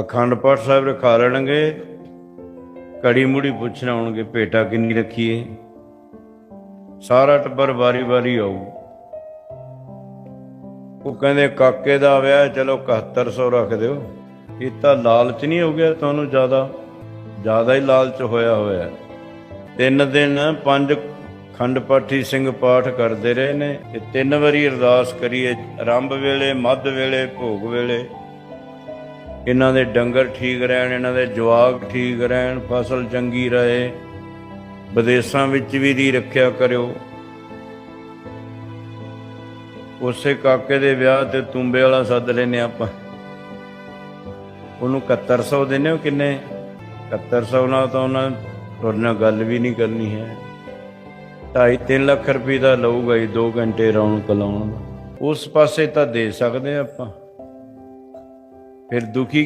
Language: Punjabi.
ਅਖੰਡ ਪਾਠ ਸਾਹਿਬ ਰਖਾ ਲੈਣਗੇ। ਕੜੀ ਮੁੜੀ ਪੁੱਛਣ ਆਉਣਗੇ ਭੇਟਾ ਕਿੰਨੀ ਰੱਖੀਏ? ਸਾਰਾ ਟੱਬਰ ਵਾਰੀ-ਵਾਰੀ ਆਊ। ਉਹ ਕਹਿੰਦੇ ਕਾਕੇ ਦਾ ਵਿਆਹ ਹੈ, ਚਲੋ 7100 ਰੱਖ ਦਿਓ। ਇਹ ਤਾਂ ਲਾਲਚ ਨਹੀਂ ਹੋ ਗਿਆ ਤੁਹਾਨੂੰ ਜ਼ਿਆਦਾ। ਜ਼ਿਆਦਾ ਹੀ ਲਾਲਚ ਹੋਇਆ ਹੋਇਆ ਤਿੰਨ ਦਿਨ ਪੰਜ ਖੰਡ ਪਾਠੀ ਸਿੰਘ ਪਾਠ ਕਰਦੇ ਰਹੇ ਨੇ। ਇਹ ਤਿੰਨ ਵਾਰੀ ਅਰਦਾਸ ਕਰੀਏ ਆਰੰਭ ਵੇਲੇ ਮੱਧ ਵੇਲੇ ਭੋਗ ਵੇਲੇ। ਇਹਨਾਂ ਦੇ ਡੰਗਰ ਠੀਕ ਰਹਿਣ, ਇਹਨਾਂ ਦੇ ਜਵਾਗ ਠੀਕ ਰਹਿਣ, ਫਸਲ ਚੰਗੀ ਰਹੇ, ਵਿਦੇਸ਼ਾਂ ਵਿੱਚ ਵੀ ਦੀ ਰੱਖਿਆ ਕਰਿਓ। ਉਸੇ ਕਾਕੇ ਦੇ ਵਿਆਹ ਤੇ ਤੁੰਬੇ ਵਾਲਾ ਸੱਦ ਲੈਨੇ ਆਪਾਂ। ਉਹਨੂੰ 7100 ਦਿੰਨੇ ਹੋ ਕਿੰਨੇ? 7100 ਨਾਲ ਤਾਂ ਉਹਨਾਂ ਤੁਹਾਡੇ ਨਾਲ ਗੱਲ ਵੀ ਨਹੀਂ ਕਰਨੀ ਹੈ। 2.5 ਲੱਖ ਰੁਪਏ ਦਾ ਲਊਗਾ ਹੀ 2 ਘੰਟੇ ਰੌਣਕ ਲਾਉਣ ਉਸ ਪਾਸੇ ਤਾਂ ਦੇ ਸਕਦੇ ਹਾਂ ਆਪਾਂ। ਫਿਰ ਦੁਖੀ